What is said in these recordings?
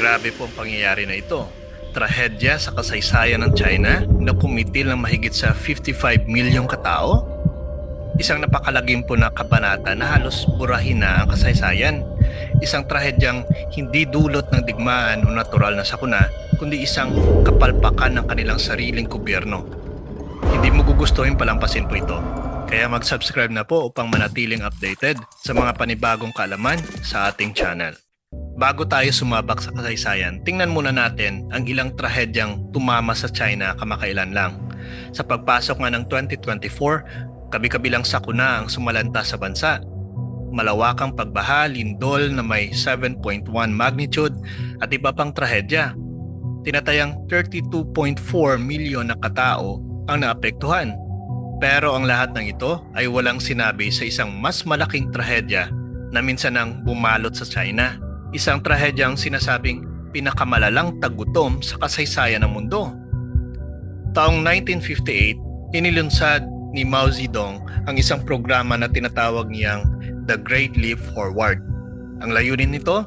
Grabe po ang pangyayari na ito. Trahedya sa kasaysayan ng China na kumitil ng mahigit sa 55 milyong katao. Isang napakalagim po na kabanata na halos burahin na ang kasaysayan. Isang trahedyang hindi dulot ng digmaan o natural na sakuna, kundi isang kapalpakan ng kanilang sariling gobyerno. Hindi mo gugustuhin palampasin po ito. Kaya mag-subscribe na po upang manatiling updated sa mga panibagong kaalaman sa ating channel. Bago tayo sumabak sa kasaysayan, tingnan muna natin ang ilang trahedyang tumama sa China kamakailan lang. Sa pagpasok nga ng 2024, kabi-kabilang sakuna ang sumalanta sa bansa. Malawakang pagbaha, lindol na may 7.1 magnitude at iba pang trahedya. Tinatayang 32.4 milyon na katao ang naapektuhan. Pero ang lahat ng ito ay walang sinabi sa isang mas malaking trahedya na minsan ang bumalot sa China. Isang trahedyang sinasabing pinakamalalang tagutom sa kasaysayan ng mundo. Taong 1958, inilunsad ni Mao Zedong ang isang programa na tinatawag niyang The Great Leap Forward. Ang layunin nito,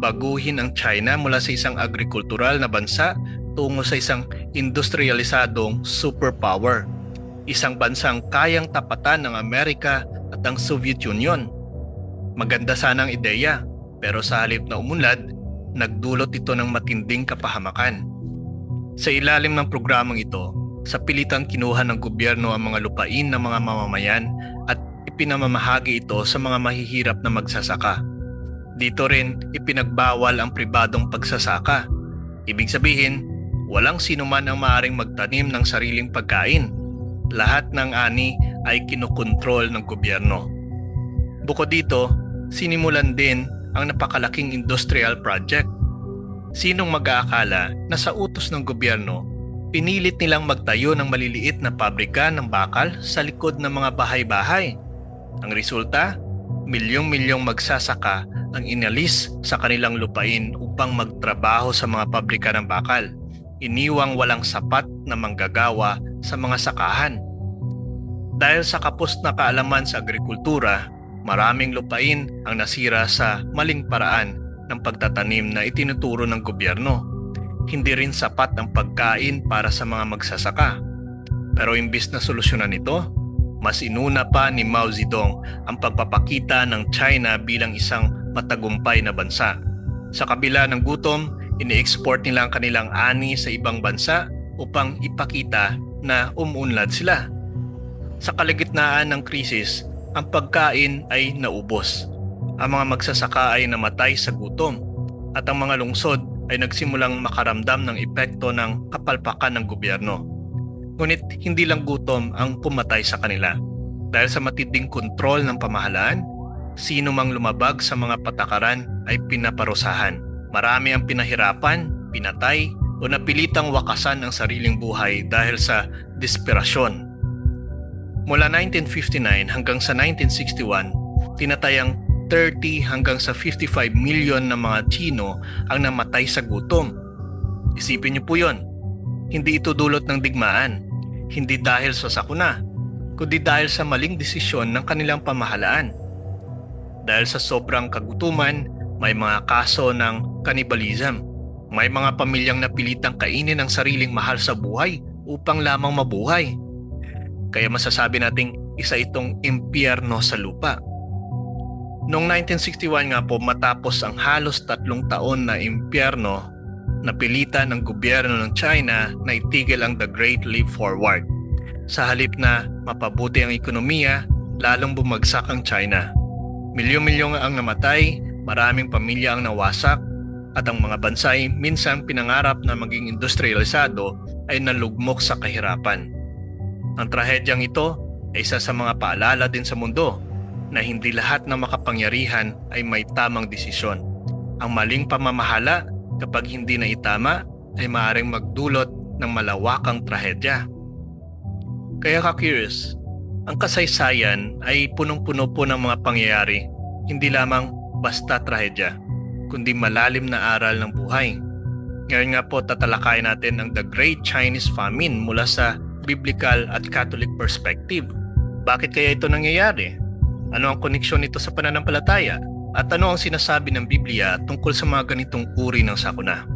baguhin ang China mula sa isang agrikultural na bansa tungo sa isang industrialisadong superpower. Isang bansang kayang tapatan ng Amerika at ang Soviet Union. Maganda sana ang ideya, pero sa halip na umunlad, nagdulot ito ng matinding kapahamakan. Sa ilalim ng programang ito, sa pilitan kinuha ng gobyerno ang mga lupain ng mga mamamayan at ipinamamahagi ito sa mga mahihirap na magsasaka. Dito rin ipinagbawal ang pribadong pagsasaka. Ibig sabihin, walang sinuman ang maaring magtanim ng sariling pagkain. Lahat ng ani ay kinukontrol ng gobyerno. Bukod dito, sinimulan din ang napakalaking industrial project. Sinong mag-aakala na sa utos ng gobyerno, pinilit nilang magtayo ng maliliit na pabrika ng bakal sa likod ng mga bahay-bahay. Ang resulta, milyong-milyong magsasaka ang inalis sa kanilang lupain upang magtrabaho sa mga pabrika ng bakal. Iniwang walang sapat na manggagawa sa mga sakahan. Dahil sa kapos na kaalaman sa agrikultura, maraming lupain ang nasira sa maling paraan ng pagtatanim na itinuturo ng gobyerno. Hindi rin sapat ang pagkain para sa mga magsasaka. Pero imbis na solusyonan ito, mas inuna pa ni Mao Zedong ang pagpapakita ng China bilang isang matagumpay na bansa. Sa kabila ng gutom, ini-export nila ang kanilang ani sa ibang bansa upang ipakita na umunlad sila. Sa kaligitnaan ng krisis, ang pagkain ay naubos. Ang mga magsasaka ay namatay sa gutom at ang mga lungsod ay nagsimulang makaramdam ng epekto ng kapalpakan ng gobyerno. Ngunit hindi lang gutom ang pumatay sa kanila. Dahil sa matinding kontrol ng pamahalaan, sino mang lumabag sa mga patakaran ay pinaparusahan. Marami ang pinahirapan, pinatay, o napilitang wakasan ang sariling buhay dahil sa desperasyon. Mula 1959 hanggang sa 1961, tinatayang 30 hanggang sa 55 milyon na mga Chino ang namatay sa gutom. Isipin niyo po yon. Hindi ito dulot ng digmaan, hindi dahil sa sakuna, kundi dahil sa maling desisyon ng kanilang pamahalaan. Dahil sa sobrang kagutuman, may mga kaso ng cannibalism. May mga pamilyang napilitang kainin ang sariling mahal sa buhay upang lamang mabuhay. Kaya masasabi nating isa itong impyerno sa lupa. Noong 1961 nga po matapos ang halos tatlong taon na impyerno, napilitan ng gobyerno ng China na itigil ang The Great Leap Forward. Sa halip na mapabuti ang ekonomiya, lalong bumagsak ang China. Milyon-milyong ang namatay, maraming pamilya ang nawasak, at ang mga bansa ay minsan pinangarap na maging industrialisado ay nalugmok sa kahirapan. Ang trahedyang ito ay isa sa mga paalala din sa mundo na hindi lahat ng makapangyarihan ay may tamang desisyon. Ang maling pamamahala kapag hindi na itama ay maaaring magdulot ng malawakang trahedya. Kaya ka-curious, ang kasaysayan ay punong-puno po ng mga pangyayari, hindi lamang basta trahedya, kundi malalim na aral ng buhay. Ngayon nga po tatalakayin natin ang The Great Chinese Famine mula sa biblical at Catholic perspective. Bakit kaya ito nangyayari? Ano ang koneksyon nito sa pananampalataya? At ano ang sinasabi ng Biblia tungkol sa mga ganitong uri ng sakuna?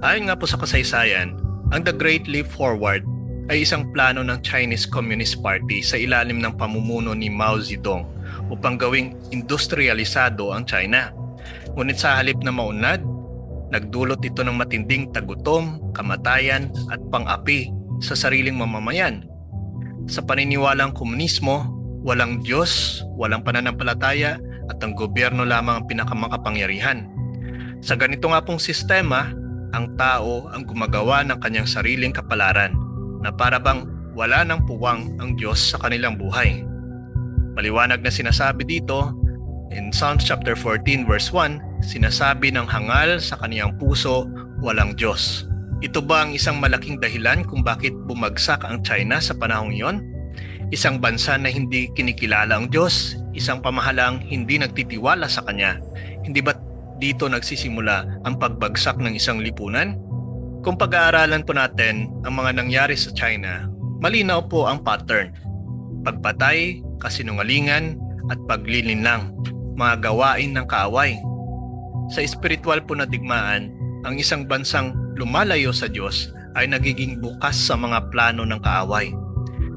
Ayon nga po sa kasaysayan, ang The Great Leap Forward ay isang plano ng Chinese Communist Party sa ilalim ng pamumuno ni Mao Zedong upang gawing industrialisado ang China. Ngunit sa halip na maunlad, nagdulot ito ng matinding tagutom, kamatayan at pang-api sa sariling mamamayan. Sa paniniwalang komunismo, walang Diyos, walang pananampalataya at ang gobyerno lamang ang pinakamakapangyarihan. Sa ganito nga pong sistema, ang tao ang gumagawa ng kanyang sariling kapalaran na para bang wala ng puwang ang Diyos sa kanilang buhay. Maliwanag na sinasabi dito in Psalms chapter 14 verse 1, sinasabi ng hangal sa kaniyang puso, walang Diyos. Ito ba ang isang malaking dahilan kung bakit bumagsak ang China sa panahong iyon? Isang bansa na hindi kinikilala ang Diyos, isang pamahalang hindi nagtitiwala sa Kanya. Hindi ba dito nagsisimula ang pagbagsak ng isang lipunan? Kung pag-aaralan po natin ang mga nangyari sa China, malinaw po ang pattern. Pagpatay, kasinungalingan, at paglilinlang, mga gawain ng kaaway. Sa espiritual po na digmaan, ang isang bansang lumalayo sa Diyos ay nagiging bukas sa mga plano ng kaaway.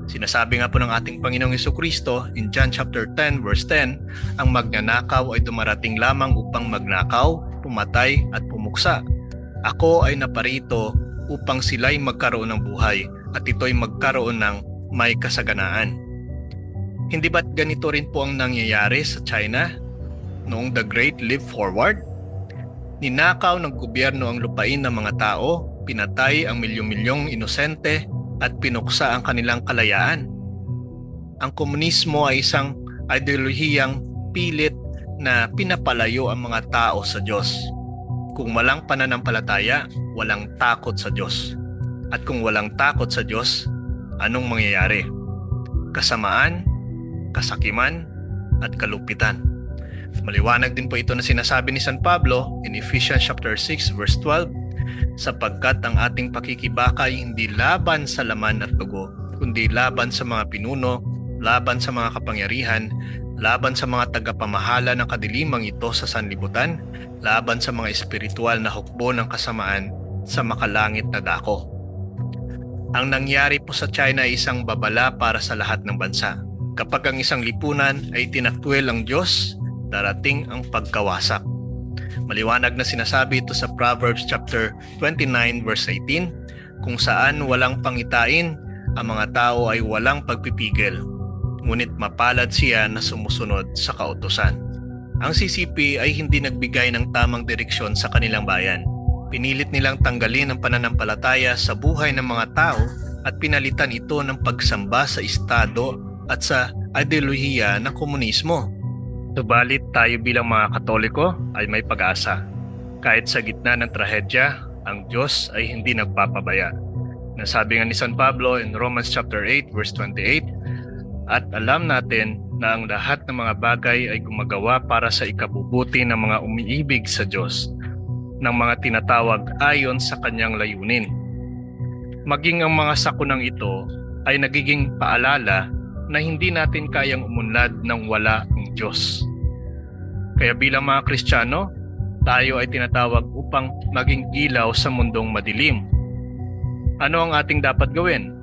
Sinasabi nga po ng ating Panginoong Kristo in John chapter 10 verse 10, ang magnanakaw ay dumarating lamang upang magnakaw, pumatay at pumuksa. Ako ay naparito upang sila'y magkaroon ng buhay at ito'y magkaroon ng may kasaganaan. Hindi ba't ganito rin po ang nangyayari sa China noong The Great Leap Forward? Ninakaw ng gobyerno ang lupain ng mga tao, pinatay ang milyong-milyong inosente at pinuksa ang kanilang kalayaan. Ang komunismo ay isang ideolohiyang pilit na pinapalayo ang mga tao sa Diyos. Kung walang pananampalataya, walang takot sa Diyos. At kung walang takot sa Diyos, anong mangyayari? Kasamaan, kasakiman, at kalupitan. Maliwanag din po ito na sinasabi ni San Pablo in Ephesians chapter 6 verse 12 sapagkat ang ating pakikibaka ay hindi laban sa laman at dugo kundi laban sa mga pinuno, laban sa mga kapangyarihan, laban sa mga tagapamahala ng kadilimang ito sa sanlibutan, laban sa mga espiritual na hukbo ng kasamaan sa makalangit na dako. Ang nangyari po sa China ay isang babala para sa lahat ng bansa. Kapag ang isang lipunan ay tinakwil ang Diyos, darating ang pagkawasak. Maliwanag na sinasabi ito sa Proverbs chapter 29 verse 18, kung saan walang pangitain, ang mga tao ay walang pagpipigil, ngunit mapalad siya na sumusunod sa kautosan. Ang CCP ay hindi nagbigay ng tamang direksyon sa kanilang bayan. Pinilit nilang tanggalin ang pananampalataya sa buhay ng mga tao at pinalitan ito ng pagsamba sa Estado at sa ideolohiya ng komunismo. Subalit tayo bilang mga Katoliko ay may pag-asa. Kahit sa gitna ng trahedya, ang Diyos ay hindi nagpapabaya. Nasabi nga ni San Pablo in Romans chapter 8 verse 28, at alam natin na ang lahat ng mga bagay ay gumagawa para sa ikabubuti ng mga umiibig sa Diyos, ng mga tinatawag ayon sa kanyang layunin. Maging ang mga sakunang ito ay nagiging paalala na hindi natin kayang umunlad ng wala ang Diyos. Kaya bilang mga Kristiyano, tayo ay tinatawag upang maging ilaw sa mundong madilim. Ano ang ating dapat gawin?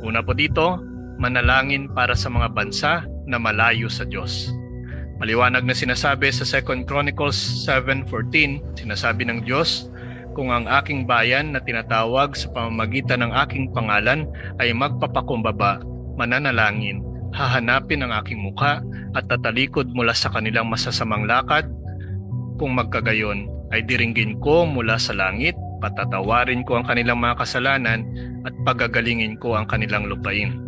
Una po dito, manalangin para sa mga bansa na malayo sa Diyos. Maliwanag na sinasabi sa 2 Chronicles 7.14, sinasabi ng Diyos, kung ang aking bayan na tinatawag sa pamamagitan ng aking pangalan ay magpapakumbaba, mananalangin, hahanapin ang aking mukha at tatalikod mula sa kanilang masasamang lakad, kung magkagayon ay diringgin ko mula sa langit, patatawarin ko ang kanilang mga kasalanan at pagagalingin ko ang kanilang lupain.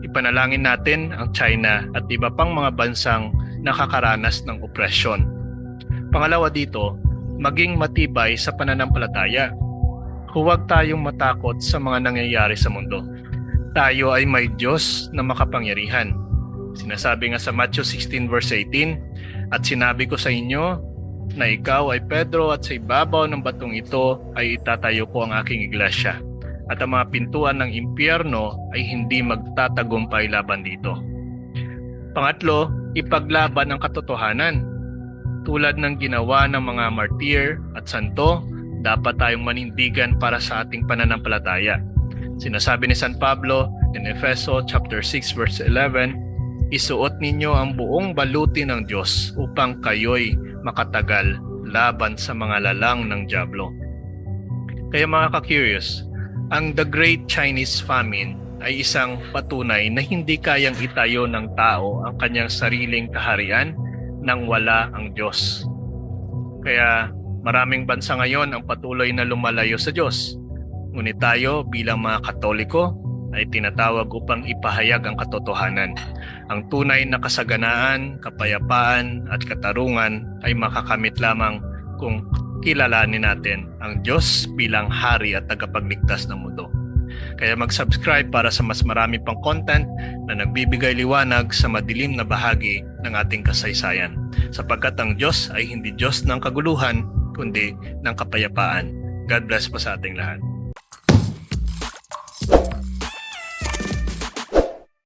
Ipanalangin natin ang China at iba pang mga bansang nakakaranas ng opresyon. Pangalawa dito, maging matibay sa pananampalataya. Huwag tayong matakot sa mga nangyayari sa mundo. Tayo ay may Diyos na makapangyarihan. Sinasabi nga sa Matthew 16 verse 18, At sinabi ko sa inyo na ikaw ay Pedro at sa ibabaw ng batong ito ay itatayo ko ang aking iglesia at ang mga pintuan ng impyerno ay hindi magtatagumpay laban dito. Pangatlo, ipaglaban ang katotohanan. Tulad ng ginawa ng mga martir at santo, dapat tayong manindigan para sa ating pananampalataya. Sinasabi ni San Pablo in Efeso chapter 6 verse 11, Isuot ninyo ang buong baluti ng Diyos upang kayo'y makatagal laban sa mga lalang ng Diablo. Kaya mga ka-curious, ang The Great Chinese Famine ay isang patunay na hindi kayang itayo ng tao ang kanyang sariling kaharian nang wala ang Diyos. Kaya maraming bansa ngayon ang patuloy na lumalayo sa Diyos. Ngunit tayo bilang mga Katoliko ay tinatawag upang ipahayag ang katotohanan. Ang tunay na kasaganaan, kapayapaan at katarungan ay makakamit lamang kung kilalanin natin ang Diyos bilang hari at tagapagligtas ng mundo. Kaya mag-subscribe para sa mas marami pang content na nagbibigay liwanag sa madilim na bahagi ng ating kasaysayan. Sapagkat ang Diyos ay hindi Diyos ng kaguluhan, kundi ng kapayapaan. God bless po sa ating lahat.